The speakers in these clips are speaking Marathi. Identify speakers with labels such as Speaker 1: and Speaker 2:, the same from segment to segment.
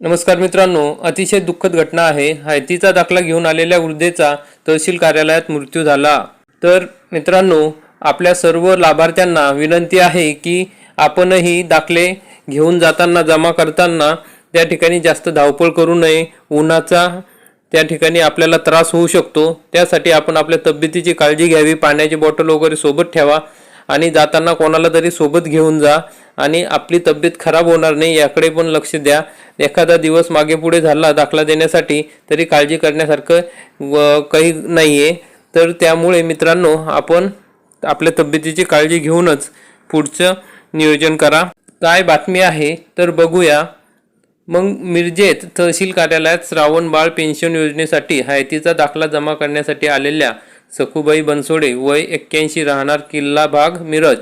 Speaker 1: नमस्कार मित्रांनो अतिशय दुःखद घटना आहे. हायतीचा दाखला घेऊन आलेल्या वृद्धेचा तहसील कार्यालयात मृत्यू झाला. तर मित्रांनो आपल्या सर्व लाभार्थ्यांना विनंती आहे की आपणही दाखले घेऊन जाताना जमा करताना त्या ठिकाणी जास्त धावपळ करू नये. उन्हाचा त्या ठिकाणी आपल्याला त्रास होऊ शकतो. त्यासाठी आपण आपल्या तब्येतीची काळजी घ्यावी पाण्याची बॉटल वगैरे सोबत ठेवा आणि जाताना कोणाला तरी सोबत घेऊन जा. आणि आपली तब्येत खराब होणार नाही याकडे पण लक्ष द्या. एखादा दिवस मागे पुढे झाला दाखला देण्यासाठी तरी काळजी करण्यासारखं व काही नाही आहे तर त्यामुळे मित्रांनो आपण आपल्या तब्येतीची काळजी घेऊनच पुढचं नियोजन करा. काय बातमी आहे तर बघूया. मग मिरजेत तहसील कार्यालयात श्रावण बाळ पेन्शन योजनेसाठी हायतीचा दाखला जमा करण्यासाठी आलेल्या सखुबाई बनसोडे वय एक्क्याऐंशी राहणार किल्ला भाग मिरज.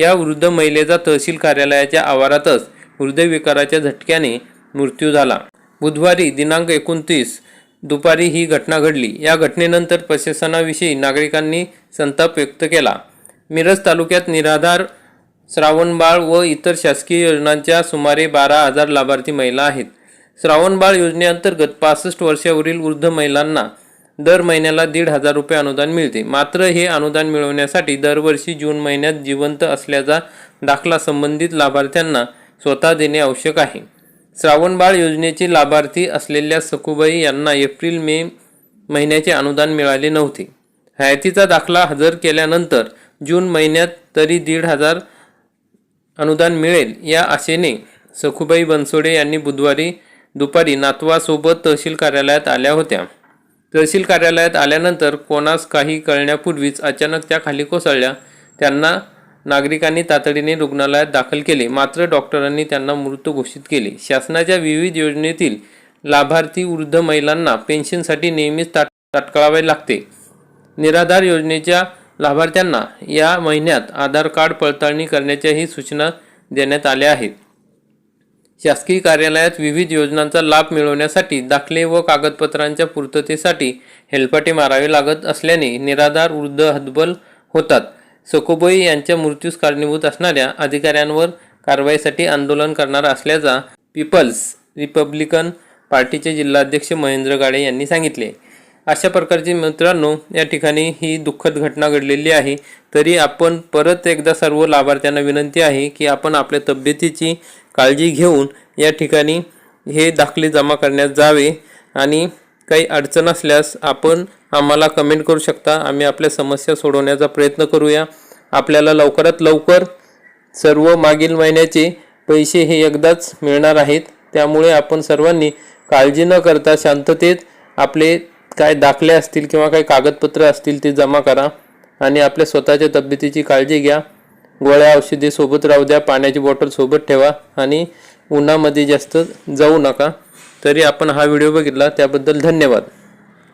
Speaker 1: या वृद्ध महिलेचा तहसील कार्यालयाच्या आवारातच हृदयविकाराच्या झटक्याने मृत्यू झाला. बुधवारी दिनांक एकोणतीस दुपारी ही घटना घडली. या घटनेनंतर प्रशासनाविषयी नागरिकांनी संताप व्यक्त केला. मिरज तालुक्यात निराधार श्रावणबाळ व इतर शासकीय योजनांच्या सुमारे बारा हजार लाभार्थी महिला आहेत. श्रावणबाळ योजनेअंतर्गत पासष्ट वर्षावरील वृद्ध महिलांना दर महिन्याला दीड हजार रुपये अनुदान मिळते. मात्र हे अनुदान मिळवण्यासाठी दरवर्षी जून महिन्यात जिवंत असल्याचा दाखला संबंधित लाभार्थ्यांना स्वतः देणे आवश्यक आहे. श्रावणबाळ योजनेचे लाभार्थी असलेल्या सखुबाई यांना एप्रिल मे महिन्याचे अनुदान मिळाले नव्हते. हयातीचा दाखला हजर केल्यानंतर जून महिन्यात तरी दीड हजार अनुदान मिळेल. या आशेने सखुबाई बनसोडे यांनी बुधवारी दुपारी नातवासोबत तहसील कार्यालयात आल्या होत्या. तहसील कार्यालयात आल्यानंतर कोणास काही कळण्यापूर्वीच अचानक त्या खाली कोसळल्या. त्यांना नागरिकांनी तातडीने रुग्णालयात दाखल केले. मात्र डॉक्टरांनी त्यांना मृत घोषित केले. शासनाच्या विविध योजनेतील लाभार्थी वृद्ध महिलांना पेन्शनसाठी नेहमीच ताट ताटकळावे लागते. निराधार योजनेच्या लाभार्थ्यांना या महिन्यात आधार कार्ड पडताळणी करण्याच्याही सूचना देण्यात आल्या आहेत. शासकीय कार्यालयात विविध योजनांचा लाभ मिळवण्यासाठी दाखले व कागदपत्रांच्या पूर्ततेसाठी हेलपाटे मारावे लागत असल्याने निराधार वृद्ध हतबल होतात. सकोबोई यांच्या मृत्यूस कारणीभूत असणाऱ्या अधिकाऱ्यांवर कारवाईसाठी आंदोलन करणार असल्याचा पीपल्स रिपब्लिकन पार्टीचे जिल्हाध्यक्ष महेंद्र गाडे यांनी सांगितले. अशा प्रकारची मित्रांनो या ठिकाणी ही दुःखद घटना घडलेली आहे. तरी आपण परत एकदा सर्व लाभार्थ्यांना विनंती आहे की आपण आपल्या तब्येतीची काळजी घेऊन या ठिकाणी हे दाखले जमा करण्यात जावे आणि काही अडचण असल्यास आपण आम्हाला कमेंट करू शकता. आम्ही आपल्या समस्या सोडवण्याचा प्रयत्न करूया. आपल्याला लवकरात लवकर सर्व मागील महिन्याचे पैसे हे एकदाच मिळणार आहेत. त्यामुळे आपण सर्वांनी काळजी न करता शांततेत आपले काय दाखले असतील किंवा काही कागदपत्र असतील ते जमा करा आणि आपल्या स्वतःच्या तब्येतीची काळजी घ्या. गोळ्या औषधे सोबत राहू द्या पाण्याची बॉटल सोबत ठेवा आणि उन्हामध्ये जास्त जाऊ नका. तरी आपण हा व्हिडिओ बघितला त्याबद्दल धन्यवाद.